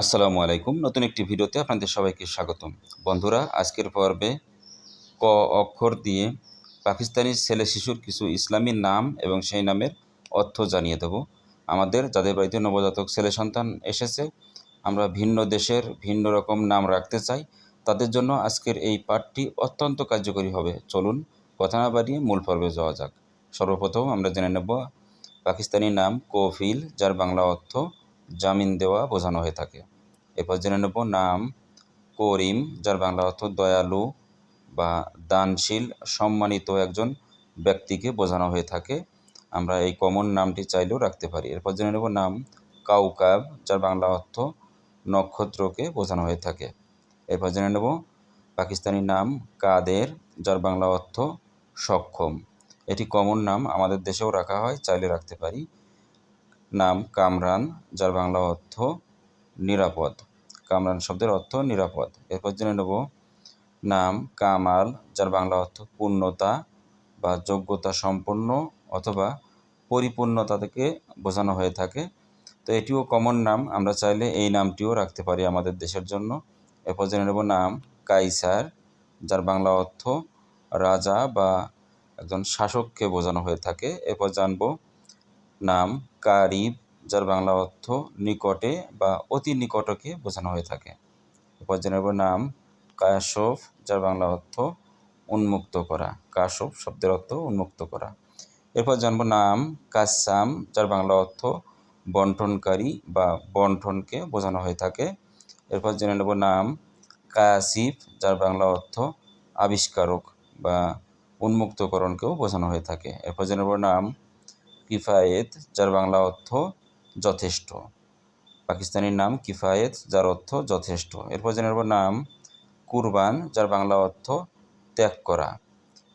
আসসালামু আলাইকুম। নতুন একটি ভিডিওতে আপনাদের সবাইকে স্বাগতম। বন্ধুরা, আজকের পর্বে ক অক্ষর দিয়ে পাকিস্তানি ছেলে শিশুর কিছু ইসলামী নাম এবং সেই নামের অর্থ জানিয়ে দেব। আমাদের যাদের বাড়িতে নবজাতক ছেলে সন্তান এসেছে, আমরা ভিন্ন দেশের ভিন্ন রকম নাম রাখতে চাই। তাদের জন্য আজকের এই পাঠটি অত্যন্ত কার্যকরী হবে। চলুন, কথা না বাড়িয়ে মূল পর্বে যাওয়া যাক। সর্বপ্রথম আমরা জেনে নেব পাকিস্তানি নাম কফিল, যার বাংলা অর্থ জামিন দেওয়া বোঝানো হয়ে থাকে। এরপর জেনে নেব নাম, করিম, যার বাংলা অর্থ দয়ালু বা দানশীল, সম্মানিত একজন ব্যক্তিকে বোঝানো হয়ে থাকে। আমরা এই কমন নামটি চাইলেও রাখতে পারি। এরপর জেনে নেব নাম, কাউকাব, যার বাংলা অর্থ নক্ষত্রকে বোঝানো হয়ে থাকে। এরপর জেনে নেব পাকিস্তানি নাম, কাদের, যার বাংলা অর্থ সক্ষম। এটি কমন নাম আমাদের দেশেও রাখা হয়, চাইলে রাখতে পারি। নাম কামরান, যার বাংলা অর্থ নিরাপদ। কামরান শব্দের অর্থ নিরাপদ। এরপর জেনে নেব নাম কামাল, যার বাংলা অর্থ পূর্ণতা বা যোগ্যতা সম্পন্ন অথবা পরিপূর্ণতা থেকে বোঝানো হয়ে থাকে। তো এটিও কমন নাম। আমরা চাইলে এই নামটিও রাখতে পারি আমাদের দেশের জন্য। এরপর জেনে নেব নাম কাইসার, যার বাংলা অর্থ রাজা বা একজন শাসককে বোঝানো হয়ে থাকে। এরপর জানব নাম কারিব, যার বাংলা অর্থ নিকটে বা অতি নিকটকে বোঝানো হয়ে থাকে। এরপর জেনে নাম কাশফ, যার বাংলা অর্থ উন্মুক্ত করা। কাশফ শব্দের অর্থ উন্মুক্ত করা। এরপর জানব নাম কাসাম, যার বাংলা অর্থ বন্টনকারী বা বন্টনকে বোঝানো হয়ে থাকে। এরপর জেনে নেব নাম কাসিফ, যার বাংলা অর্থ আবিষ্কারক বা উন্মুক্তকরণকেও বোঝানো হয়ে থাকে। এরপর জেনে নেব নাম কিফায়েত, যার বাংলা অর্থ যথেষ্ট। পাকিস্তানি নাম কিফায়েত, যার অর্থ যথেষ্ট। এরপর জেনে নেব নাম কুরবান, যার বাংলা অর্থ ত্যাগ করা।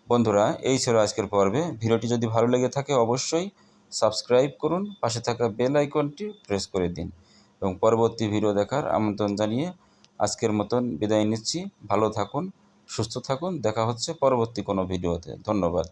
বন্ধুরা, এই ছিল আজকের পর্বে। ভিডিওটি যদি ভালো লেগে থাকে, অবশ্যই সাবস্ক্রাইব করুন, পাশে থাকা বেল আইকনটি প্রেস করে দিন এবং পরবর্তী ভিডিও দেখার আমন্ত্রণ জানিয়ে আজকের মতন বিদায় নিচ্ছি। ভালো থাকুন, সুস্থ থাকুন। দেখা হচ্ছে পরবর্তী কোনো ভিডিওতে। ধন্যবাদ।